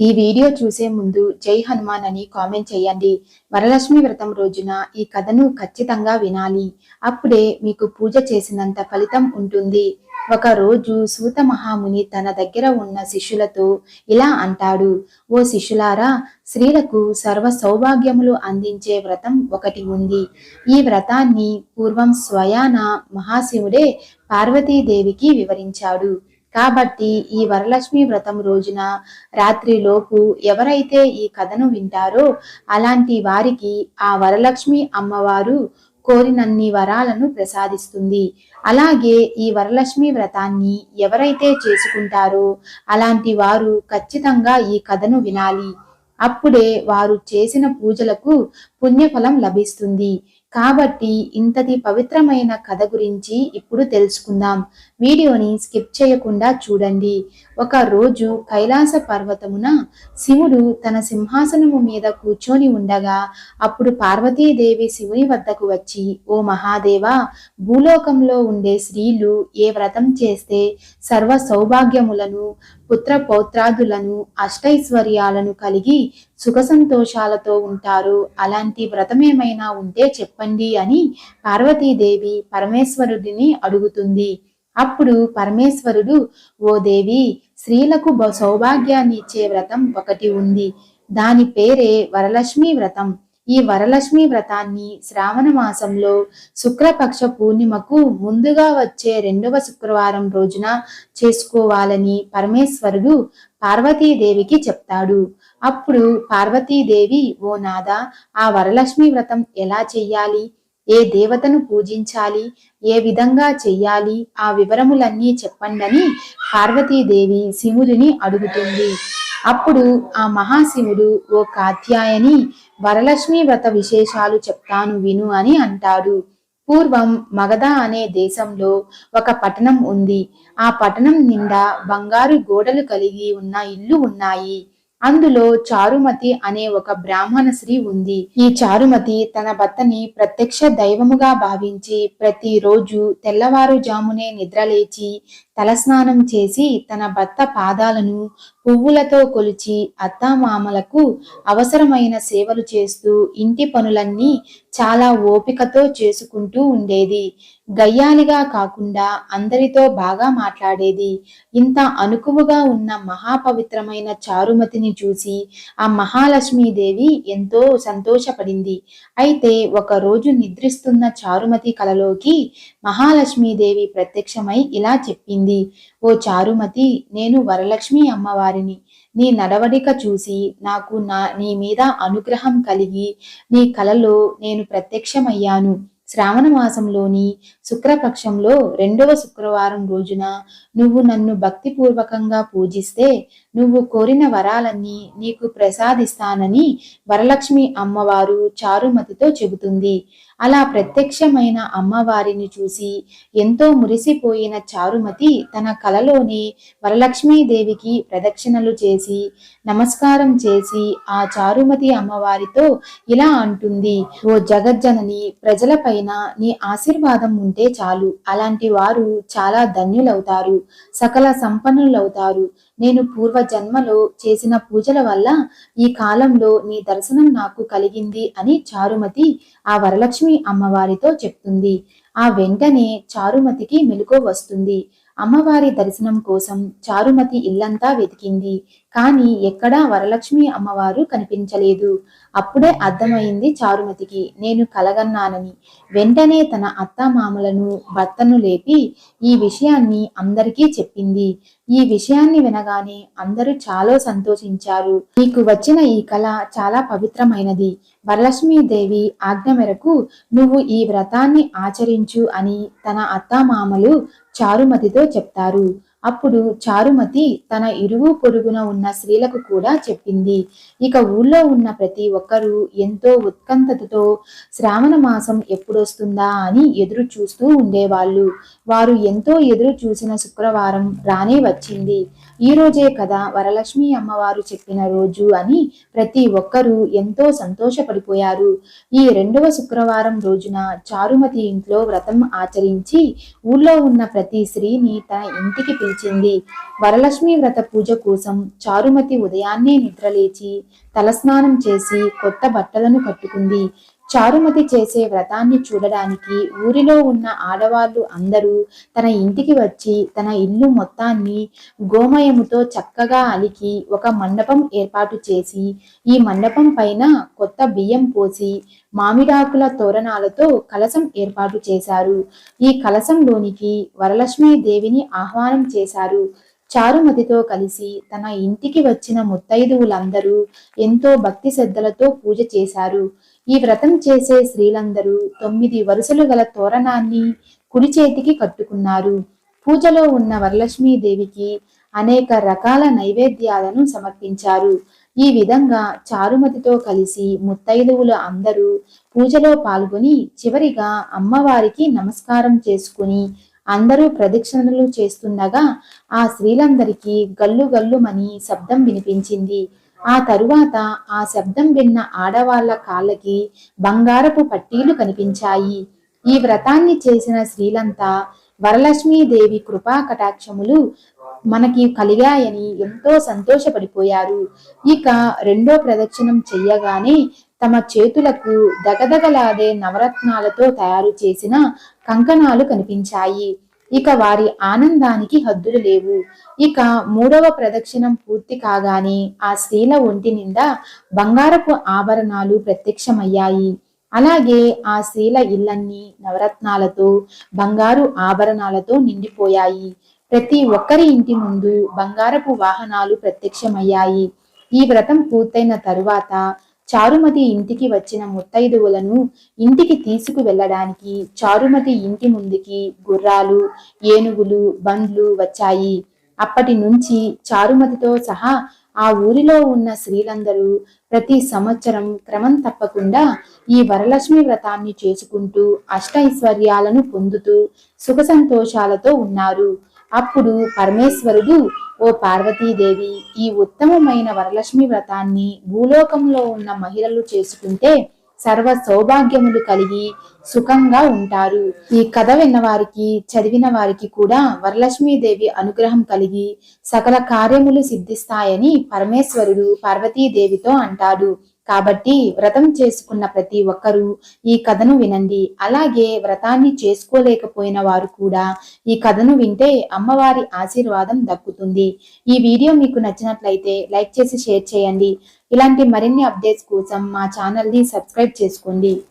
ఈ వీడియో చూసే ముందు జై హనుమాన్ అని కామెంట్ చేయండి. వరలక్ష్మి వ్రతం రోజున ఈ కథను ఖచ్చితంగా వినాలి. అప్పుడే మీకు పూజ చేసినంత ఫలితం ఉంటుంది. ఒక రోజు సూత మహాముని తన దగ్గర ఉన్న శిష్యులతో ఇలా అంటాడు. ఓ శిష్యులారా స్త్రీలకు సర్వ సౌభాగ్యములు అందించే వ్రతం ఒకటి ఉంది. ఈ వ్రతాన్ని పూర్వం స్వయాన మహాశివుడే పార్వతీదేవికి వివరించాడు. కాబట్టి ఈ వరలక్ష్మి వ్రతం రోజున రాత్రిలోపు ఎవరైతే ఈ కథను వింటారో అలాంటి వారికి ఆ వరలక్ష్మి అమ్మవారు కోరినన్ని వరాలను ప్రసాదిస్తుంది. అలాగే ఈ వరలక్ష్మి వ్రతాన్ని ఎవరైతే చేసుకుంటారో అలాంటి వారు ఖచ్చితంగా ఈ కథను వినాలి. అప్పుడే వారు చేసిన పూజలకు పుణ్యఫలం లభిస్తుంది. కాబట్టి ఇంతటి పవిత్రమైన కథ గురించి ఇప్పుడు తెలుసుకుందాం. వీడియోని స్కిప్ చేయకుండా చూడండి. ఒక రోజు కైలాస పర్వతమున శివుడు తన సింహాసనము మీద కూర్చొని ఉండగా అప్పుడు పార్వతీదేవి శివుని వద్దకు వచ్చి ఓ మహాదేవ భూలోకంలో ఉండే స్త్రీలు ఏ వ్రతం చేస్తే సర్వ సౌభాగ్యములను పుత్ర పౌత్రాదులను అష్టైశ్వర్యాలను కలిగి సుఖ సంతోషాలతో ఉంటారు. అలాంటి వ్రతమేమైనా ఉంటే చెప్పండి అని పార్వతీదేవి పరమేశ్వరుడిని అడుగుతుంది. అప్పుడు పరమేశ్వరుడు ఓ దేవి స్త్రీలకు సౌభాగ్యాన్ని ఇచ్చే వ్రతం ఒకటి ఉంది. దాని పేరే వరలక్ష్మి వ్రతం. ఈ వరలక్ష్మి వ్రతాన్ని శ్రావణ మాసంలో శుక్రపక్ష పూర్ణిమకు ముందుగా వచ్చే రెండవ శుక్రవారం రోజున చేసుకోవాలని పరమేశ్వరుడు పార్వతీదేవికి చెప్తాడు. అప్పుడు పార్వతీదేవి ఓ నాద ఆ వరలక్ష్మి వ్రతం ఎలా చెయ్యాలి? ఏ దేవతను పూజించాలి? ఏ విధంగా చెయ్యాలి? ఆ వివరములన్నీ చెప్పండని పార్వతీదేవి శివుడిని అడుగుతుంది. అప్పుడు ఆ మహాశివుడు ఓ కాత్యాయని వరలక్ష్మి వ్రత విశేషాలు చెప్తాను విను అని అంటాడు. పూర్వం మగధ అనే దేశంలో ఒక పట్టణం ఉంది. ఆ పట్టణం నిండా బంగారు గోడలు కలిగి ఉన్న ఇల్లు ఉన్నాయి. అందులో చారుమతి అనే ఒక బ్రాహ్మణ స్త్రీ ఉంది. ఈ చారుమతి తన భర్తని ప్రత్యక్ష దైవముగా భావించి ప్రతిరోజు తెల్లవారుజామునే నిద్రలేచి తలస్నానం చేసి తన భర్త పాదాలను పువ్వులతో కొలిచి అత్తామామలకు అవసరమైన సేవలు చేస్తూ ఇంటి పనులన్నీ చాలా ఓపికతో చేసుకుంటూ ఉండేది. గయ్యాలిగా కాకుండా అందరితో బాగా మాట్లాడేది. ఇంత అనుకువగా ఉన్న మహాపవిత్రమైన చారుమతిని చూసి ఆ మహాలక్ష్మీదేవి ఎంతో సంతోషపడింది. అయితే ఒకరోజు నిద్రిస్తున్న చారుమతి కలలోకి మహాలక్ష్మీదేవి ప్రత్యక్షమై ఇలా చెప్పింది. ఓ చారుమతి నేను వరలక్ష్మి అమ్మవారిని. నీ నడవడిక చూసి నాకు నా నీ మీద అనుగ్రహం కలిగి నీ కలలో నేను ప్రత్యక్షమయ్యాను. శ్రావణ మాసంలోని శుక్రపక్షంలో రెండవ శుక్రవారం రోజున నువ్వు నన్ను భక్తిపూర్వకంగా పూజిస్తే నువ్వు కోరిన వరాలన్నీ నీకు ప్రసాదిస్తానని వరలక్ష్మి అమ్మవారు చారుమతితో చెబుతుంది. అలా ప్రత్యక్షమైన అమ్మవారిని చూసి ఎంతో మురిసిపోయిన చారుమతి తన కలలోని వరలక్ష్మీదేవికి ప్రదక్షిణలు చేసి నమస్కారం చేసి ఆ చారుమతి అమ్మవారితో ఇలా అంటుంది ఓ జగజ్జనని ప్రజలపైన నీ ఆశీర్వాదం ఉంటే చాలు. అలాంటి వారు చాలా ధన్యులవుతారు. సకల సంపన్నులవుతారు. నేను పూర్వ జన్మలో చేసిన పూజల వల్ల ఈ కాలంలో నీ దర్శనం నాకు కలిగింది అని చారుమతి ఆ వరలక్ష్మి అమ్మవారితో చెప్తుంది. ఆ వెంటనే చారుమతికి మెలుకో వస్తుంది. అమ్మవారి దర్శనం కోసం చారుమతి ఇల్లంతా వెతికింది. కానీ ఎక్కడా వరలక్ష్మి అమ్మవారు కనిపించలేదు. అప్పుడే అర్థమైంది చారుమతికి నేను కలగన్నానని. వెంటనే తన అత్తమామలను భర్తను లేపి ఈ విషయాన్ని అందరికీ చెప్పింది. ఈ విషయాన్ని వినగానే అందరూ చాలా సంతోషించారు. నీకు వచ్చిన ఈ కళ చాలా పవిత్రమైనది. వరలక్ష్మీదేవి ఆజ్ఞ మేరకు నువ్వు ఈ వ్రతాన్ని ఆచరించు అని తన అత్తామామలు చారుమతితో చెప్తారు. అప్పుడు చారుమతి తన ఇరుగు పొరుగున ఉన్న స్త్రీలకు కూడా చెప్పింది. ఇక ఊళ్ళో ఉన్న ప్రతి ఒక్కరూ ఎంతో ఉత్కంఠతతో శ్రావణ మాసం ఎప్పుడొస్తుందా అని ఎదురు చూస్తూ ఉండేవాళ్ళు. వారు ఎంతో ఎదురు చూసిన శుక్రవారం రానే వచ్చింది. ఈ రోజే కదా వరలక్ష్మి అమ్మవారు చెప్పిన రోజు అని ప్రతి ఒక్కరూ ఎంతో సంతోషపడిపోయారు. ఈ రెండవ శుక్రవారం రోజున చారుమతి ఇంట్లో వ్రతం ఆచరించి ఊళ్ళో ఉన్న ప్రతి స్త్రీని తన ఇంటికి పిలిచి నిలిచింది. వరలక్ష్మి వ్రత పూజ కోసం చారుమతి ఉదయాన్నే నిద్రలేచి తలస్నానం చేసి కొత్త బట్టలను కట్టుకుంది. చారుమతి చేసే వ్రతాన్ని చూడడానికి ఊరిలో ఉన్న ఆడవాళ్ళు అందరూ తన ఇంటికి వచ్చి తన ఇల్లు మొత్తాన్ని గోమయముతో చక్కగా అలికి ఒక మండపం ఏర్పాటు చేసి ఈ మండపం పైన కొత్త బియ్యం పోసి మామిడాకుల తోరణాలతో కలశం ఏర్పాటు చేశారు. ఈ కలసంలోనికి వరలక్ష్మీ దేవిని ఆహ్వానం చేశారు. చారుమతితో కలిసి తన ఇంటికి వచ్చిన ముత్తైదువులందరూ ఎంతో భక్తి శ్రద్ధలతో పూజ చేశారు. ఈ వ్రతం చేసే స్త్రీలందరూ తొమ్మిది వరుసలు గల తోరణాన్ని కుడి చేతికి కట్టుకున్నారు. పూజలో ఉన్న వరలక్ష్మీదేవికి అనేక రకాల నైవేద్యాలను సమర్పించారు. ఈ విధంగా చారుమతితో కలిసి ముత్తైదువులు అందరూ పూజలో పాల్గొని చివరిగా అమ్మవారికి నమస్కారం చేసుకుని అందరూ ప్రదక్షిణలు చేస్తుండగా ఆ స్త్రీలందరికీ గల్లు గల్లుమని శబ్దం వినిపించింది. ఆ తరువాత ఆ శబ్దం విన్న ఆడవాళ్ళ కాళ్ళకి బంగారపు పట్టీలు కనిపించాయి. ఈ వ్రతాన్ని చేసిన స్త్రీలంతా వరలక్ష్మీదేవి కృపా కటాక్షములు మనకి కలిగాయని ఎంతో సంతోషపడిపోయారు. ఇక రెండో ప్రదక్షిణం చెయ్యగానే తమ చేతులకు దగదగలాడే నవరత్నాలతో తయారు చేసిన కంకణాలు కనిపించాయి. ఇక వారి ఆనందానికి హద్దులు లేవు. ఇక మూడవ ప్రదక్షిణం పూర్తి కాగానే ఆ స్త్రీల ఒంటి నిండా బంగారపు ఆభరణాలు ప్రత్యక్షమయ్యాయి. అలాగే ఆ స్త్రీల ఇళ్ళన్నీ నవరత్నాలతో బంగారు ఆభరణాలతో నిండిపోయాయి. ప్రతి ఒక్కరి ఇంటి ముందు బంగారపు వాహనాలు ప్రత్యక్షమయ్యాయి. ఈ వ్రతం పూర్తయిన తరువాత చారుమతి ఇంటికి వచ్చిన ముత్తైదువులను ఇంటికి తీసుకు వెళ్ళడానికి చారుమతి ఇంటి ముందుకి గుర్రాలు ఏనుగులు బండ్లు వచ్చాయి. అప్పటి నుంచి చారుమతితో సహా ఆ ఊరిలో ఉన్న స్త్రీలందరూ ప్రతి సంవత్సరం క్రమం తప్పకుండా ఈ వరలక్ష్మి వ్రతాన్ని చేసుకుంటూ అష్టైశ్వర్యాలను పొందుతూ సుఖ సంతోషాలతో ఉన్నారు. అప్పుడు పరమేశ్వరుడు ఓ పార్వతీదేవి ఈ ఉత్తమమైన వరలక్ష్మి వ్రతాన్ని భూలోకంలో ఉన్న మహిళలు చేసుకుంటే సర్వ సౌభాగ్యములు కలిగి సుఖంగా ఉంటారు. ఈ కథ విన్న వారికి చదివిన వారికి కూడా వరలక్ష్మీదేవి అనుగ్రహం కలిగి సకల కార్యములు సిద్ధిస్తాయని పరమేశ్వరుడు పార్వతీదేవితో అంటాడు. కాబట్టి వ్రతం చేసుకున్న ప్రతి ఒక్కరూ ఈ కథను వినండి. అలాగే వ్రతాన్ని చేసుకోలేకపోయిన వారు కూడా ఈ కథను వింటే అమ్మవారి ఆశీర్వాదం దక్కుతుంది. ఈ వీడియో మీకు నచ్చినట్లయితే లైక్ చేసి షేర్ చేయండి. ఇలాంటి మరిన్ని అప్డేట్స్ కోసం మా ఛానల్ని సబ్స్క్రైబ్ చేసుకోండి.